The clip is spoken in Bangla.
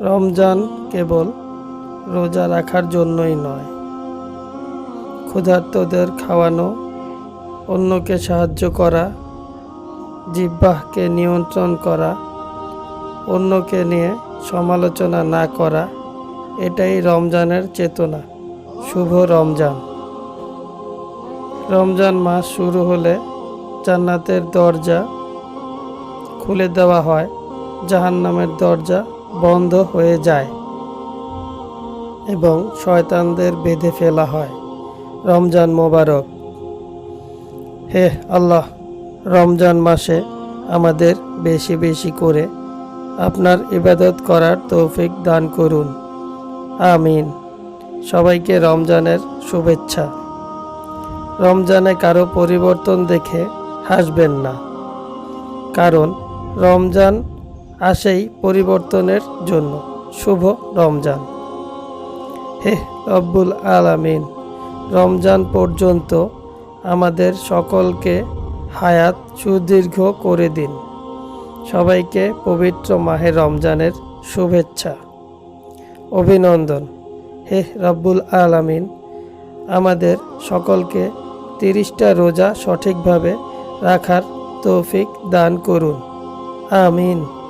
রমজান কেবল রোজা রাখার জন্যই নয়। ক্ষুধার্তদের খাওয়ানো, অন্যকে সাহায্য করা, জিহ্বাহকে নিয়ন্ত্রণ করা, অন্যকে নিয়ে সমালোচনা না করা, এটাই রমজানের চেতনা। শুভ রমজান। রমজান মাস শুরু হলে জান্নাতের দরজা খুলে দেওয়া হয়, জাহান্নামের দরজা বন্ধ হয়ে যায় এবং শয়তানদের বেঁধে ফেলা হয়। রমজান মোবারক। হে আল্লাহ, রমজান মাসে আমাদের বেশি বেশি করে আপনার ইবাদত করার তৌফিক দান করুন। আমিন। সবাইকে রমজানের শুভেচ্ছা। রমজানে কারও পরিবর্তন দেখে হাসবেন না। কারণ রমজান আসেই পরিবর্তনের জন্য। শুভ রমজান। হে রব্বুল আলামিন, রমজান পর্যন্ত আমাদের সকলকে হায়াত সুদীর্ঘ করে দিন। সবাইকে পবিত্র মাহে রমজানের শুভেচ্ছা। অভিনন্দন। হে রব্বুল আলামিন, আমাদের সকলকে তিরিশটা রোজা সঠিকভাবে রাখার তৌফিক দান করুন। আমিন।